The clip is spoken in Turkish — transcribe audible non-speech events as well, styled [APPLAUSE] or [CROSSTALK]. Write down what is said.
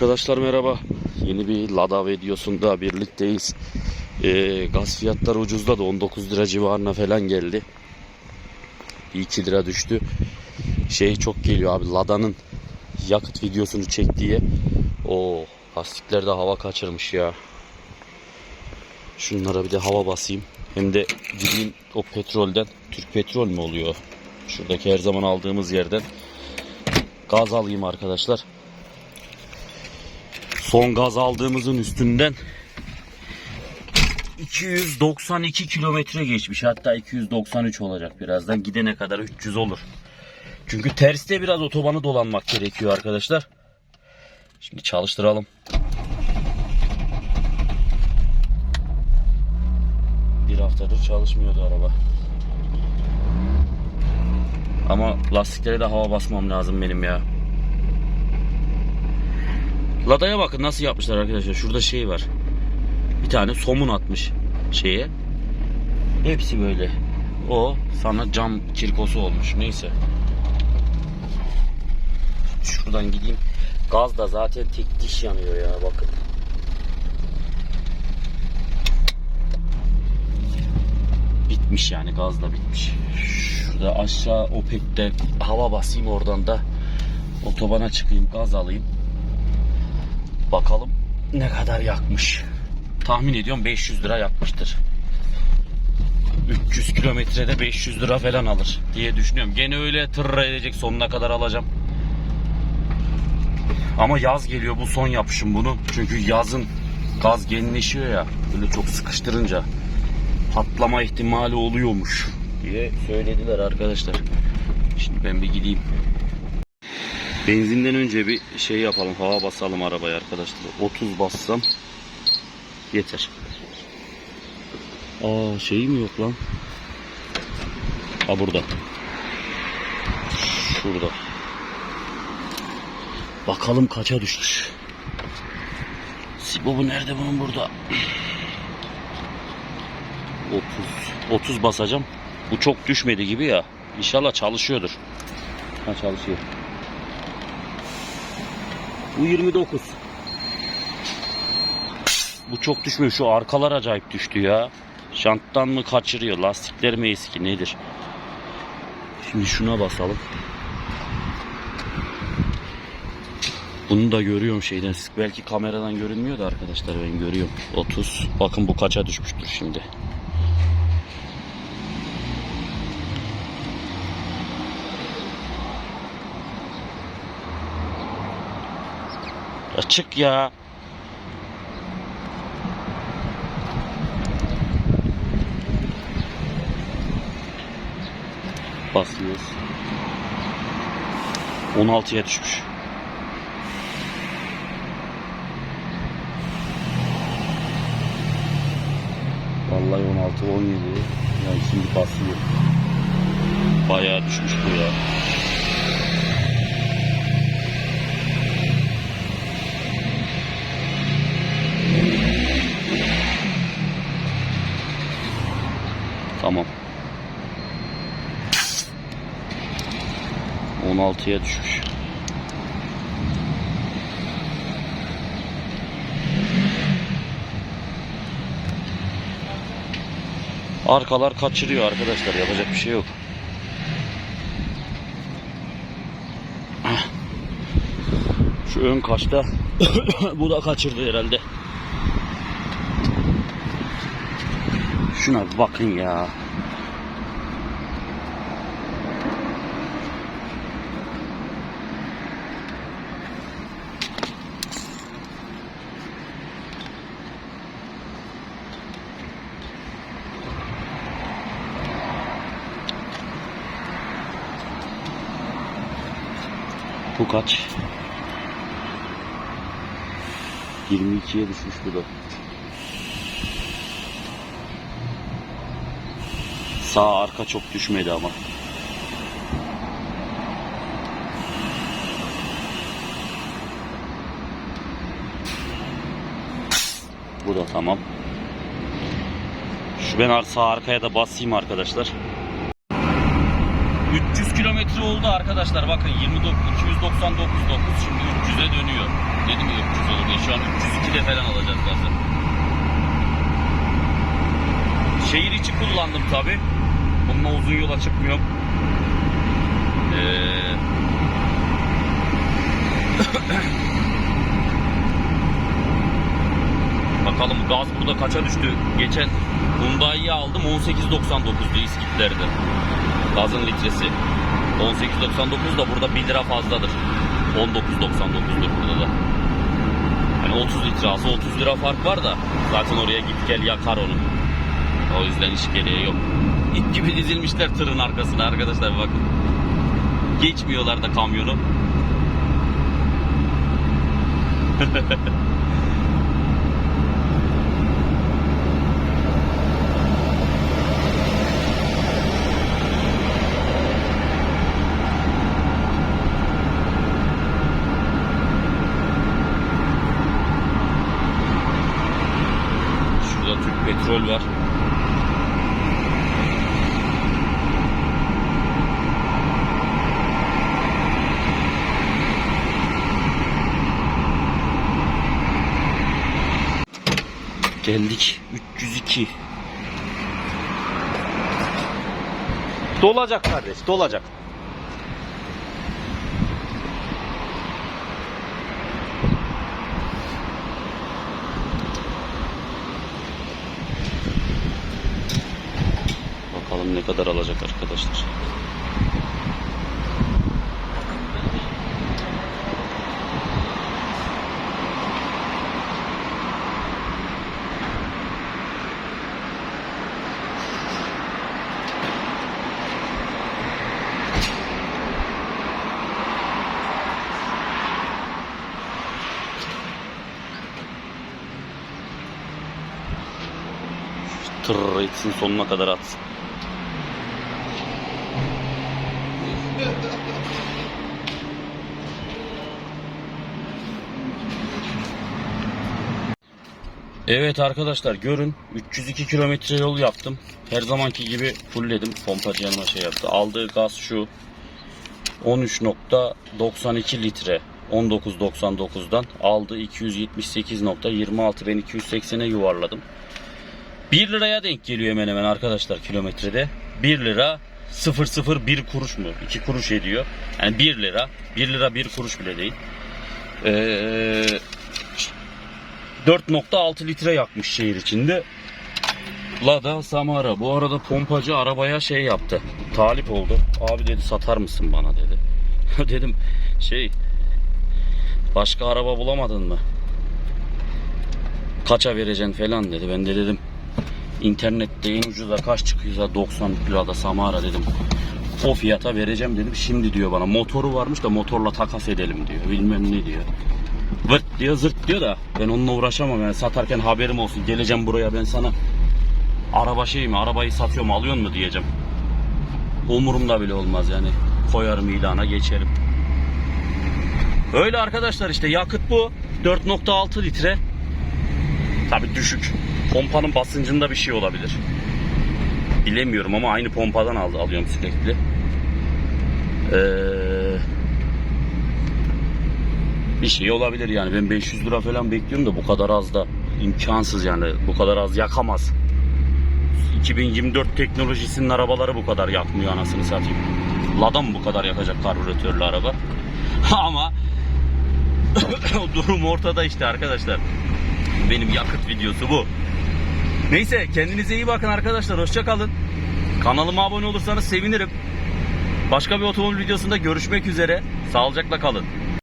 Arkadaşlar merhaba. Yeni bir Lada videosunda birlikteyiz. Ee, gaz fiyatları ucuzladı. 19 lira civarına falan geldi. Bir 2 lira düştü. Şey çok geliyor abi. Lada'nın yakıt videosunu çek diye. O lastikler de hava kaçırmış ya. Şunlara bir de hava basayım. Hem de gideyim o petrolden. Türk petrol mü oluyor? Şuradaki her zaman aldığımız yerden gaz alayım arkadaşlar. Son gaz aldığımızın üstünden 292 kilometre geçmiş. Hatta 293 olacak birazdan. Gidene kadar 300 olur. Çünkü terste biraz otobanı dolanmak gerekiyor arkadaşlar. Şimdi çalıştıralım. Bir haftadır çalışmıyordu araba. Ama lastiklere de hava basmam lazım benim ya. Lada'ya bakın nasıl yapmışlar arkadaşlar. Şurada şey var. Bir tane somun atmış şeye. Hepsi böyle. O sana cam kirkosu olmuş. Neyse. Şuradan gideyim. Gaz da zaten tek diş yanıyor ya bakın. Bitmiş yani gaz da bitmiş. Şurada aşağı Opet'te hava basayım oradan da otobana çıkayım gaz alayım. Bakalım ne kadar yakmış. Tahmin ediyorum 500 lira yakmıştır. 300 kilometrede 500 lira falan alır diye düşünüyorum. Gene öyle tırra edecek sonuna kadar alacağım. Ama yaz geliyor bu son yapışım bunu. Çünkü yazın gaz genleşiyor ya. Böyle çok sıkıştırınca patlama ihtimali oluyormuş diye söylediler arkadaşlar. Şimdi ben bir gideyim. Benzinden önce bir şey yapalım. Hava basalım arabaya arkadaşlar. 30 bassam yeter. Aa şey mi yok lan? Ha burada. Şurada. Bakalım kaça düşmüş. Sibobu nerede bunun burada? 30. 30 basacağım. Bu çok düşmedi gibi ya. İnşallah çalışıyordur. Ha çalışıyor. Bu 29. Bu çok düşmüyor. Şu arkalar acayip düştü ya. Şanttan mı kaçırıyor? Lastikler mi eski? Nedir? Şimdi şuna basalım. Bunu da görüyorum şeyden. Belki kameradan görünmüyor da arkadaşlar ben görüyorum. 30. Bakın bu kaça düşmüştür şimdi. Açık ya. Basıyoruz. 16'ya düşmüş. Vallahi 16 17. Yani şimdi basıyor. Bayağı düşmüş bu ya. Tamam. 16'ya düşmüş. Arkalar kaçırıyor arkadaşlar yapacak bir şey yok. Şu ön kaçta [COUGHS] bu da kaçırdı herhalde. Şuna bakın ya. Bu kaç? 22'ye düşmüş bu da. Sağ arka çok düşmedi ama. Bu da tamam. Şu ben sağ arkaya da basayım arkadaşlar. 300 kilometre oldu arkadaşlar. Bakın 29 299.9 şimdi 300'e dönüyor. Dedim ya 300 olur. Şu an 302'de falan alacağız gazı. Şehir içi kullandım tabi. Bununla uzun yola çıkmıyorum. Ee, [COUGHS] Bakalım gaz burada kaça düştü? Geçen Hyundai'yi aldım 18.99'du İskitler'de. Gazın litresi. 18.99 da burada 1 lira fazladır. 19.99'dur burada da. Hani 30 litre alsa 30 lira fark var da zaten oraya git gel yakar onu. O yüzden hiç gereği yok. İp gibi dizilmişler tırın arkasına arkadaşlar bakın. Geçmiyorlar da kamyonu. [LAUGHS] Şurada Türk petrol var. Geldik 302. Dolacak kardeş, dolacak. Bakalım ne kadar alacak arkadaşlar. Tırr etsin sonuna kadar atsın. Evet arkadaşlar görün 302 kilometre yol yaptım. Her zamanki gibi fullledim. Pompacı yanıma şey yaptı. Aldığı gaz şu 13.92 litre 19.99'dan aldı 278.26 ben 280'e yuvarladım. 1 liraya denk geliyor hemen hemen arkadaşlar kilometrede. 1 lira 001 kuruş mu? 2 kuruş ediyor. Yani 1 lira. 1 lira 1 kuruş bile değil. Ee, 4.6 litre yakmış şehir içinde. Lada Samara. Bu arada pompacı arabaya şey yaptı. Talip oldu. Abi dedi satar mısın bana dedi. [LAUGHS] Dedim şey başka araba bulamadın mı? Kaça vereceksin falan dedi. Ben de dedim internette en ucuza kaç çıkıyorsa 90 lirada Samara dedim. O fiyata vereceğim dedim. Şimdi diyor bana motoru varmış da motorla takas edelim diyor. Bilmem ne diyor. Vırt diyor zırt diyor da ben onunla uğraşamam yani satarken haberim olsun geleceğim buraya ben sana araba şey mi arabayı satıyorum alıyor mu diyeceğim. Umurumda bile olmaz yani koyarım ilana geçerim. Öyle arkadaşlar işte yakıt bu 4.6 litre tabi düşük pompanın basıncında bir şey olabilir. Bilemiyorum ama aynı pompadan aldı, alıyorum sürekli. Eee bir şey olabilir yani. Ben 500 lira falan bekliyorum da bu kadar az da imkansız yani. Bu kadar az yakamaz. 2024 teknolojisinin arabaları bu kadar yakmıyor anasını satayım. Lada mı bu kadar yakacak karbüratörlü araba? [LAUGHS] Ama [COUGHS] durum ortada işte arkadaşlar. Benim yakıt videosu bu. Neyse kendinize iyi bakın arkadaşlar. Hoşça kalın. Kanalıma abone olursanız sevinirim. Başka bir otomobil videosunda görüşmek üzere. Sağlıcakla kalın.